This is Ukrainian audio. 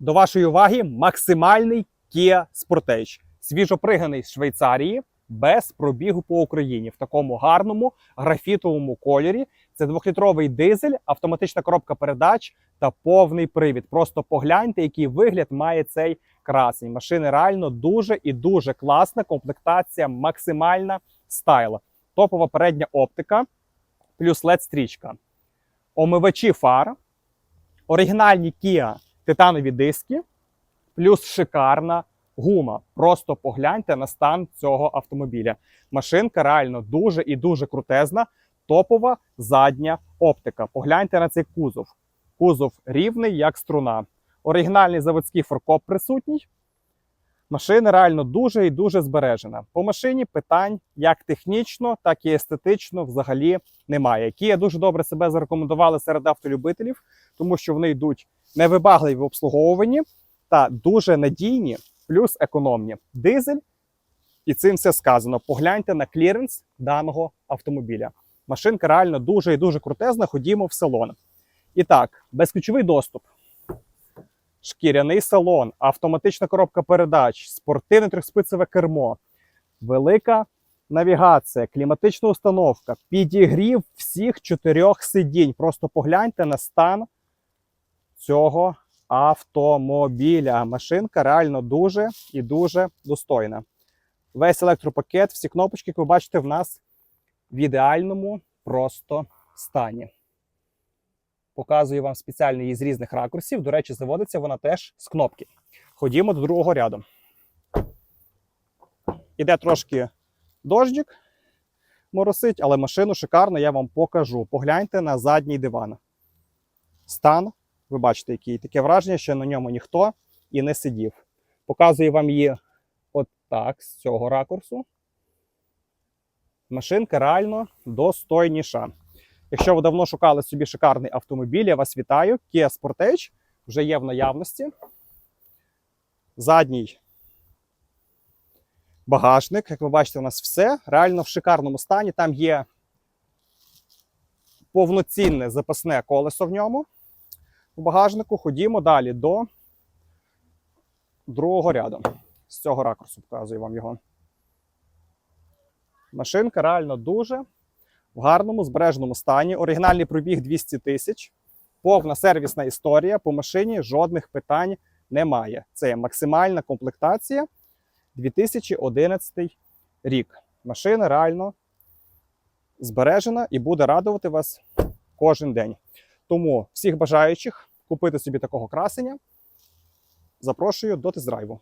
До вашої уваги максимальний Kia Sportage. Свіжоприганий з Швейцарії, без пробігу по Україні в такому гарному графітовому кольорі. Це двохлітровий дизель, автоматична коробка передач та повний привід. Просто погляньте, який вигляд має цей красень. Машини реально дуже і дуже класна. Комплектація максимальна стайла. Топова передня оптика, плюс led стрічка омивачі фар, оригінальні Kia титанові диски, плюс шикарна гума. Просто погляньте на стан цього автомобіля. Машинка реально дуже і дуже крутезна, топова задня оптика. Погляньте на цей кузов. Кузов рівний, як струна. Оригінальний заводський форкоп присутній. Машина реально дуже і дуже збережена. По машині питань як технічно, так і естетично взагалі немає. Kia дуже добре себе зарекомендували серед автолюбителів, тому що вони йдуть невибагливі в обслуговуванні та дуже надійні, плюс економні. Дизель, і цим все сказано. Погляньте на кліренс даного автомобіля. Машинка реально дуже і дуже крутезна. Ходімо в салон. І так, безключовий доступ. Шкіряний салон, автоматична коробка передач, спортивне трьохспицеве кермо, велика навігація, кліматична установка, підігрів всіх чотирьох сидінь. Просто погляньте на стан цього автомобіля. Машинка реально дуже і дуже достойна. Весь електропакет, всі кнопочки, як ви бачите, в нас в ідеальному просто стані. Показую вам спеціально її з різних ракурсів. До речі, заводиться вона теж з кнопки. Ходімо до другого ряду. Іде трошки дождик, моросить, але машину шикарно я вам покажу. Погляньте на задній диван. Стан, ви бачите, який таке враження, що на ньому ніхто і не сидів. Показую вам її от так, з цього ракурсу. Машинка реально достойніша. Якщо ви давно шукали собі шикарний автомобіль, я вас вітаю. Kia Sportage вже є в наявності. Задній багажник, як ви бачите, у нас все реально в шикарному стані. Там є повноцінне запасне колесо в ньому. У багажнику ходімо далі до другого ряду. З цього ракурсу показую вам його. Машинка реально дуже в гарному збереженому стані. Оригінальний пробіг 200 тисяч. Повна сервісна історія. По машині жодних питань немає. Це максимальна комплектація 2011 рік. Машина реально збережена і буде радувати вас кожен день. Тому всіх бажаючих купити собі такого красення. Запрошую до тест-драйву.